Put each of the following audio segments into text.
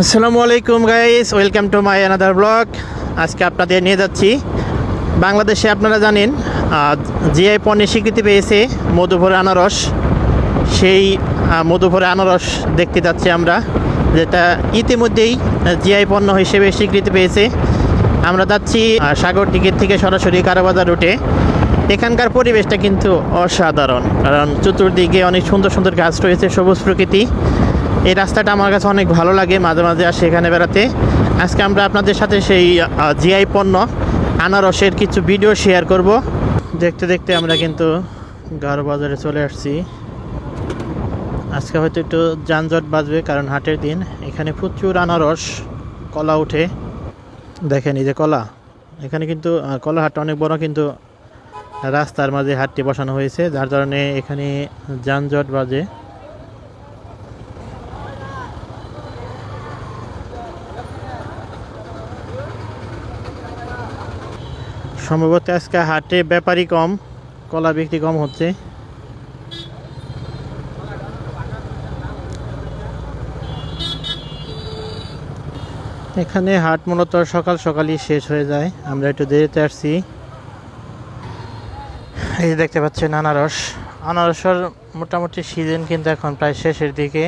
আসসালামু আলাইকুম guys welcome to my another blog আজকে আপনাদের নিয়ে যাচ্ছি। বাংলাদেশে আপনারা জানেন জিআই পণ্যের স্বীকৃতি পেয়েছে মধুভরে আনারস, সেই মধুভরে আনারস দেখতে যাচ্ছি আমরা, যেটা ইতিমধ্যেই জিআই পণ্য হিসেবে স্বীকৃতি পেয়েছে। আমরা যাচ্ছি সাগর টিকিট থেকে সরাসরি কারাবাজার রুটে। এখানকার পরিবেশটা কিন্তু অসাধারণ, কারণ চতুর্দিকে অনেক সুন্দর সুন্দর গাছ রয়েছে, সবুজ প্রকৃতি। এই রাস্তাটা আমার কাছে অনেক ভালো লাগে, মাঝে মাঝে আসে এখানে বেড়াতে। আজকে আমরা আপনাদের সাথে সেই জিআই পণ্য আনারসের কিছু ভিডিও শেয়ার করব। দেখতে দেখতে আমরা কিন্তু গারো বাজারে চলে আসছি। আজকে হয়তো একটু যানজট বাজবে কারণ হাটের দিন। এখানে প্রচুর আনারস, কলা উঠে দেখেন এই যে কলা। এখানে কিন্তু কলা হাটটা অনেক বড় কিন্তু রাস্তার মাঝে হাটটি বসানো হয়েছে। যার কারণে এখানে যানজট বাজে। সম্ভবত আজকে হাটে ব্যাপারই কম, কলা বিক্রি কম হচ্ছে। এখানে হাট মূলত সকাল সকালই শেষ হয়ে যায়, আমরা একটু দেরিতে আসছি। এই দেখতে পাচ্ছেন আনারস, আনারসের মোটামুটি সিজন কিন্তু এখন প্রায় শেষের দিকে।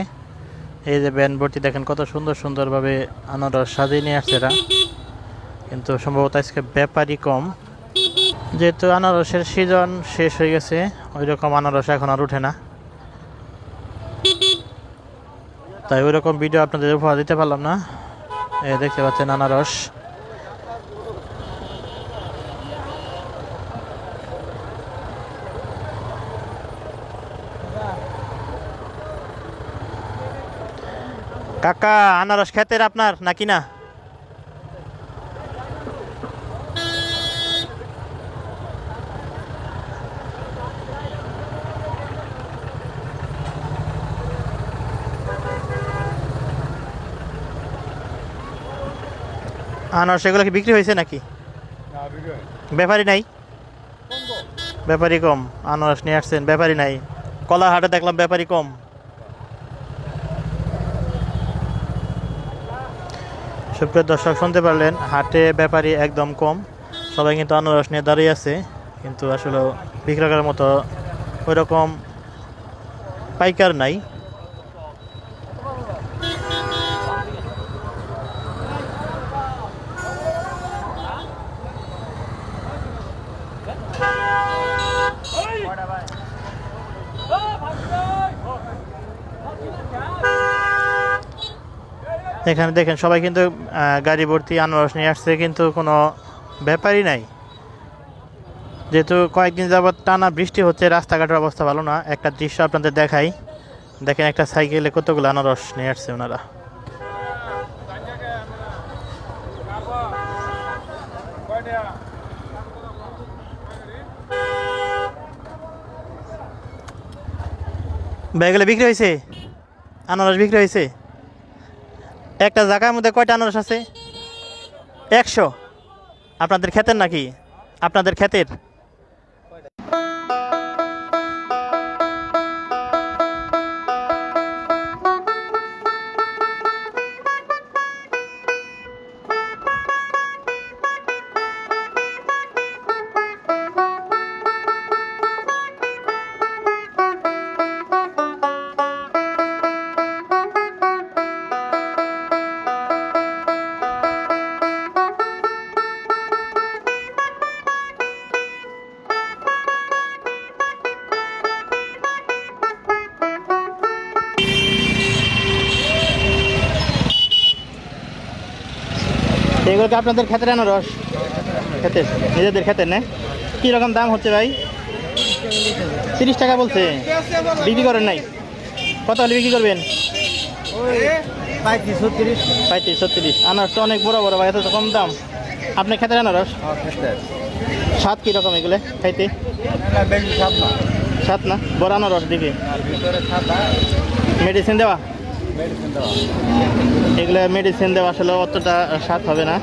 এই যে ব্যান ভর্তি, দেখেন কত সুন্দর সুন্দরভাবে আনারস সাজিয়ে নিয়ে আসছে এরা। কিন্তু সম্ভবত আজকে ব্যাপারই কম। যেহেতু আনারসের সিজন শেষ হয়ে গেছে ওই রকম আনারস এখন আর উঠে না। তাই ওই রকম ভিডিও আপনাদের উপহার দিতে পারলাম না। এই দেখতে পাচ্ছেন আনারস। কাকা, আনারস খেতের আপনার নাকি না? আনারস এগুলো কি বিক্রি হয়েছে নাকি? ব্যাপারই নাই? ব্যাপারী কম। আনারস নিয়ে আসছেন ব্যাপারই নাই। কলা হাটে দেখলাম ব্যাপারই কম। সুপ্রিয় দর্শক শুনতে পারলেন হাটে ব্যাপারী একদম কম। সবাই কিন্তু আনারস নিয়ে দাঁড়িয়ে আছে কিন্তু আসলে বিক্রি করার মতো ওই রকম পাইকার নাই। এখানে দেখেন, সবাই কিন্তু গাড়ি ভর্তি আনারস নিয়ে আসছে, কিন্তু কোনো ব্যাপারই নাই। যেহেতু কয়েকদিন যাবৎ টানা বৃষ্টি হচ্ছে, রাস্তাঘাটের অবস্থা ভালো না। একটা দৃশ্য আপনাদের দেখাই। দেখেন, একটা সাইকেলে কতগুলো আনারস নিয়ে আসছে ওনারা। ব্যাগগুলো বিক্রি হয়েছে? আনারস বিক্রি হয়েছে? একটা জায়গার মধ্যে কয়টা আনারস আছে? একশো। আপনাদের ক্ষেতের নাকি? আপনাদের ক্ষেতের? এগুলো কি আপনাদের ক্ষেতের আনারস ক্ষেতের নিজেদের ক্ষেতের না। কী রকম দাম হচ্ছে ভাই? তিরিশ টাকা বলছে। বিক্রি করেন নাই। কত হলে বিক্রি করবেন? পঁয়ত্রিশ ছত্রিশ। পঁয়ত্রিশ ছত্রিশ। আনারস তো অনেক বড় বড় ভাই এত তো কম দাম। আপনি ক্ষেতের আনারস? স্বাদ কী রকম এগুলো? খাইতে? স্বাদ না। বড় আনারস দিকে মেডিসিন দেওয়া? এগুলো মেডিসিন দেওয়া আসলে অতটা স্বাদ হবে না।